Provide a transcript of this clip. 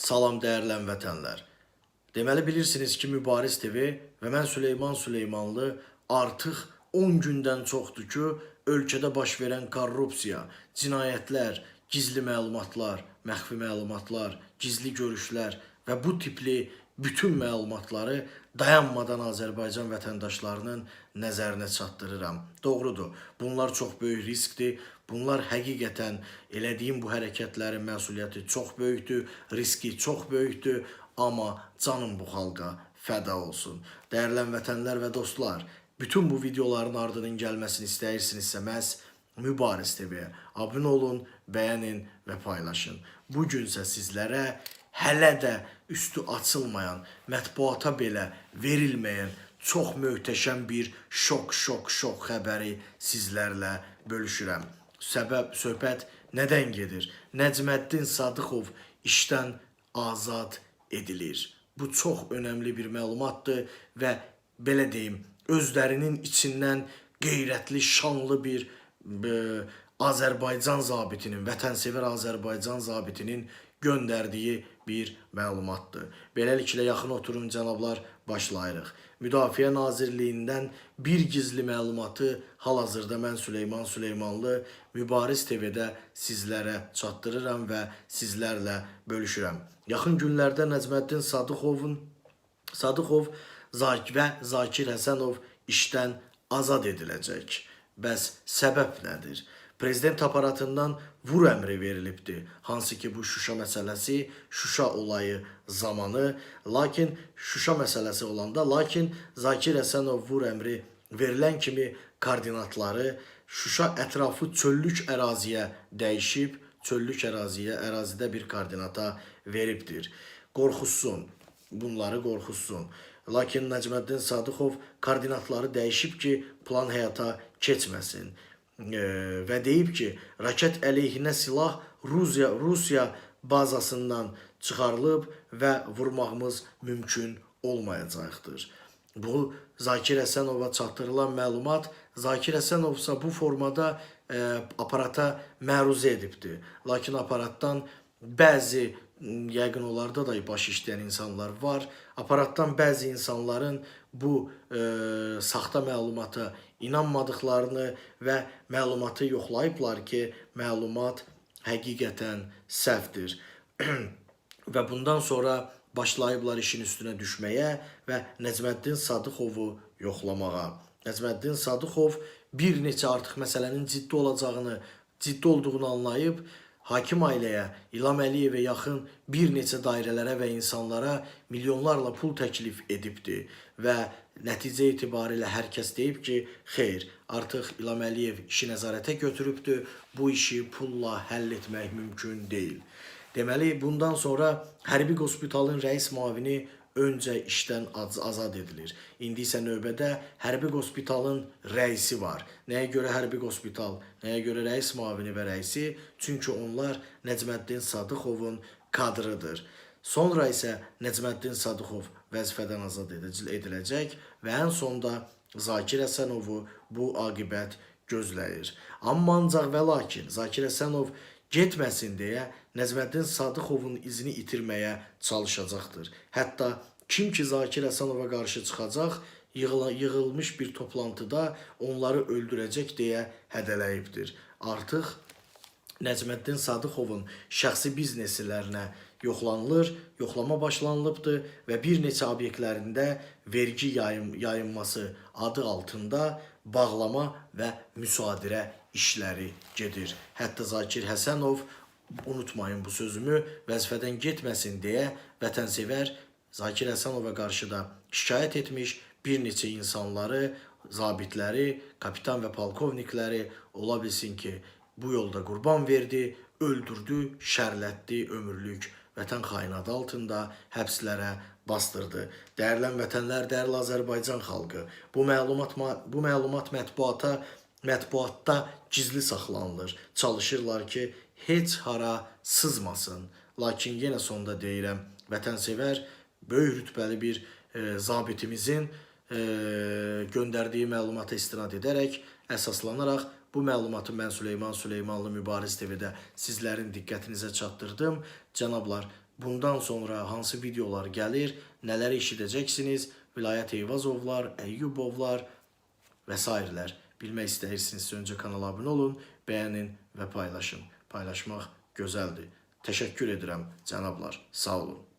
Salam dəyərli vətənlər. Deməli bilirsiniz ki, Mübariz TV və mən Süleyman Süleymanlı artıq 10 gündən çoxdur ki, ölkədə baş verən korrupsiya, cinayətlər, gizli məlumatlar, məxfi məlumatlar, gizli görüşlər və bu tipli bütün məlumatları dayanmadan Azərbaycan vətəndaşlarının nəzərinə çatdırıram. Doğrudur. Bunlar çox böyük riskdir. Bunlar həqiqətən elədiyim bu hərəkətlərin məsuliyyəti çox böyükdür, riski çox böyükdür, amma canım bu xalqa fəda olsun. Dəyərli vətənlər və dostlar, bütün bu videoların ardının gəlməsini istəyirsinizsə məhz Mübariz TV-yə olun, bəyənin və paylaşın. Bu günsə sizlərə hələ də üstü açılmayan, mətbuata belə verilməyən çox möhtəşəm bir şok, şok, şok xəbəri sizlərlə bölüşürəm. Səbəb söhbət nədən gedir? Nəcməddin Sadıxov işdən azad edilir. Bu çox önəmli bir məlumatdır və belə deyim, özlərinin içindən qeyrətli, şanlı bir e, Azərbaycan zabitinin, vətənsevər Azərbaycan zabitinin göndərdiyi bir məlumatdır. Beləliklə yaxın oturun cənablar, başlayırıq. Müdafiə Nazirliyindən bir gizli məlumatı hal-hazırda mən Süleyman Süleymanlı Mübariz TV-də sizlərə çatdırıram və sizlərlə bölüşürəm. Yaxın günlərdə Nəcməddin Sadıxovun Sadıxov Zak və Zakir Həsənov işdən azad ediləcək. Bəs səbəb nədir? Prezident aparatından vur əmri verilibdi. Hansı ki bu Şuşa məsələsi, Şuşa olayı zamanı, lakin Şuşa məsələsi olanda, lakin Zakir Həsənov vur əmri verilən kimi koordinatları Şuşa ətrafı çöllük əraziyə dəyişib, çöllük əraziyə, ərazidə bir koordinata veribdir. Qorxusun, bunları qorxusun. Lakin Nəcməddin Sadıxov koordinatları dəyişib ki, plan həyata keçməsin. E, və deyib ki, raket əleyhinə silah Rusiya Rusiya bazasından çıxarılıb və vurmağımız mümkün olmayacaqdır. Bu Zakir Həsənova çatdırılan məlumat Zakir Həsənov isə bu formada e, aparata məruzə edibdi. Lakin aparatdan bəzi m, yəqin onlarda da baş işləyən insanlar var. Aparatdan bəzi insanların bu e, saxta məlumata inanmadıklarını və məlumatı yoxlayıblar ki, məlumat həqiqətən səhvdir. və bundan sonra başlayıblar işin üstünə düşməyə və Nəcməddin Sadıxovu yoxlamağa. Nəcməddin Sadıxov bir neçə artıq məsələnin ciddi olacağını, ciddi olduğunu anlayıb hakim ailəyə, İlham Əliyevə yaxın bir neçə dairələrə və insanlara milyonlarla pul təklif edibdi və nəticə etibarilə hər kəs deyib ki, xeyr, artıq İlham Əliyev işi nəzarətə götürübdü, bu işi pulla həll etmək mümkün deyil. Deməli, bundan sonra hərbi hospitalın rəis müavini öncə işdən az azad edilir. İndi isə növbədə hərbi hospitalın rəisi var. Nəyə görə hərbi hospital, nəyə görə rəis müavini və rəisi? Çünki onlar Nəcməddin Sadıxovun kadrıdır. Sonra isə Nəcməddin Sadıxov vəzifədən azad ediləcək və ən sonda Zakir Həsənovu bu aqibət gözləyir. Amma ancaq və lakin Zakir Həsənov getməsin deyə Nəzməddin Sadıxovun izini itirməyə çalışacaqdır. Hətta kim ki Zakir Həsənova qarşı çıxacaq, yığıla, yığılmış bir toplantıda onları öldürəcək deyə hədələyibdir. Artıq Nəcməddin Sadıxovun şəxsi bizneslərinə yoxlanılır, yoxlama başlanılıbdır və bir neçə obyektlərində vergi yayım, yayınması adı altında bağlama və müsadirə işləri gedir. Hətta Zakir Həsənov unutmayın bu sözümü vəzifədən getməsin deyə vətənsevər Zakir Həsənova qarşı da şikayət etmiş bir neçə insanları, zabitləri, kapitan və polkovnikləri ola bilsin ki, bu yolda qurban verdi, öldürdü, şərlətdi ömürlük vətən xaini adı altında həbslərə bastırdı. Dəyərli vətənlər, dəyərli Azərbaycan xalqı, bu məlumat bu məlumat mətbuata mətbuatda gizli saxlanılır. Çalışırlar ki, heç hara sızmasın. Lakin yenə sonda deyirəm, vətənsevər böyük rütbəli bir e, zabitimizin e, göndərdiyi məlumata istinad edərək, əsaslanaraq bu məlumatı mən Süleyman Süleymanlı Mübariz TV-də sizlərin diqqətinizə çatdırdım. Cənablar, bundan sonra hansı videolar gəlir, nələri eşidəcəksiniz, Vilayət Eyvazovlar, Əyyubovlar və sairələr bilmək istəyirsinizsə öncə kanala abunə olun, bəyənin və paylaşın. Paylaşmaq gözəldir. Təşəkkür edirəm cənablar. Sağ olun.